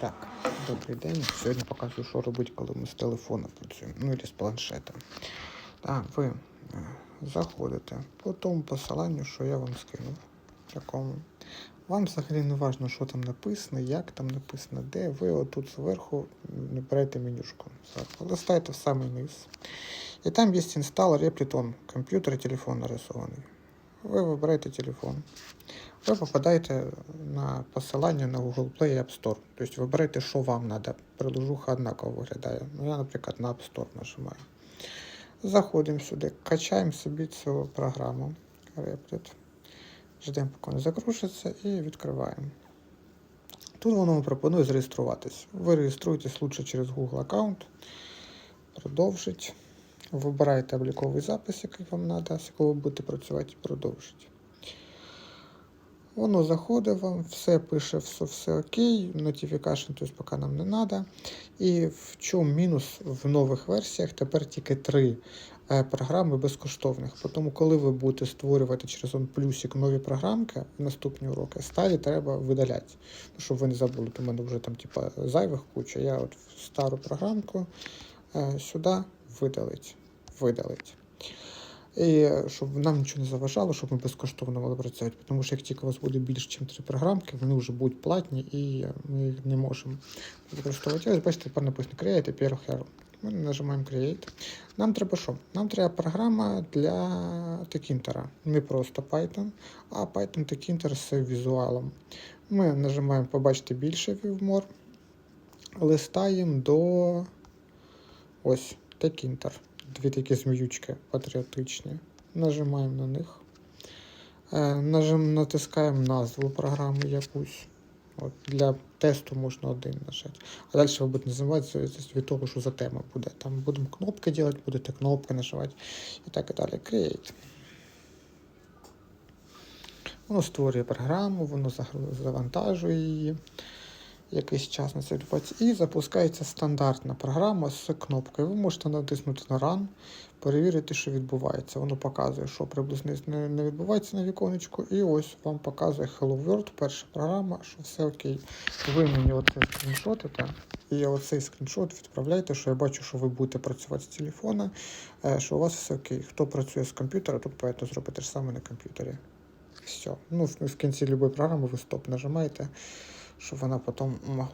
Так, добрий день. Сьогодні покажу, що робити, коли ми з телефона працюємо, ну і з планшета. Так, ви е, заходите по тому посиланню, що я вам скинув. Такому. Вам взагалі не важливо, що там написано, як там написано, де. Ви отут зверху берете менюшку. Листаєте в самий низ. І там є інстал Repleton, комп'ютер і телефон нарисований. Ви вибираєте телефон. Ви попадаєте на посилання на Google Play і App Store. Тобто вибирайте, що вам треба. Приложуха однаково виглядає. Ну, я, наприклад, на App Store нажимаю. Заходимо сюди, качаємо собі цю програму. Replit. Ждемо, поки вона загрузиться, і відкриваємо. Тут воно пропонує зареєструватись. Ви реєструєтесь лучше через Google аккаунт. Продовжить. Вибираєте обліковий запис, який вам треба, з якого ви будете працювати, і продовжить. Воно заходить вам, все пише, все, все окей, notification, тобто поки нам не треба. І в чому мінус в нових версіях тепер тільки три е, програми безкоштовних. Тому, коли ви будете створювати через он плюсик нові програмки в наступні уроки, старі треба видаляти. Щоб ви не забули, то в мене вже там типа зайвих куча. Я от стару програмку е, сюди видалить. видалить. І щоб нам нічого не заважало, щоб ми безкоштовно могли працювати. Тому що як тільки у вас буде більше, ніж три програмки, вони вже будуть платні і ми їх не можемо використовувати. Ось бачите, тепер написано Create і Hero. Ми нажимаємо Create. Нам треба що? Нам треба програма для текінтера. Не просто Python, а Python текінтер з візуалом. Ми нажимаємо побачити більше View листаємо до ось текінтер дві такі зміючки патріотичні. Нажимаємо на них. Е, нажим, натискаємо назву програми якусь. От, для тесту можна один нажати. А далі ви будете називати від того, що за тема буде. Там будемо кнопки робити, будете кнопки нажимати і так і далі. Create. Воно створює програму, воно завантажує її якийсь час на відбувається. І запускається стандартна програма з кнопкою. Ви можете натиснути на Run, перевірити, що відбувається. Воно показує, що приблизно не, відбувається на віконечку. І ось вам показує Hello World, перша програма, що все окей. Ви мені оце скріншотите. І оцей скріншот відправляйте, що я бачу, що ви будете працювати з телефона, е, що у вас все окей. Хто працює з комп'ютера, тут потрібно зробити те ж саме на комп'ютері. Все. Ну, в кінці будь-якої програми ви стоп нажимаєте, щоб вона потім могла.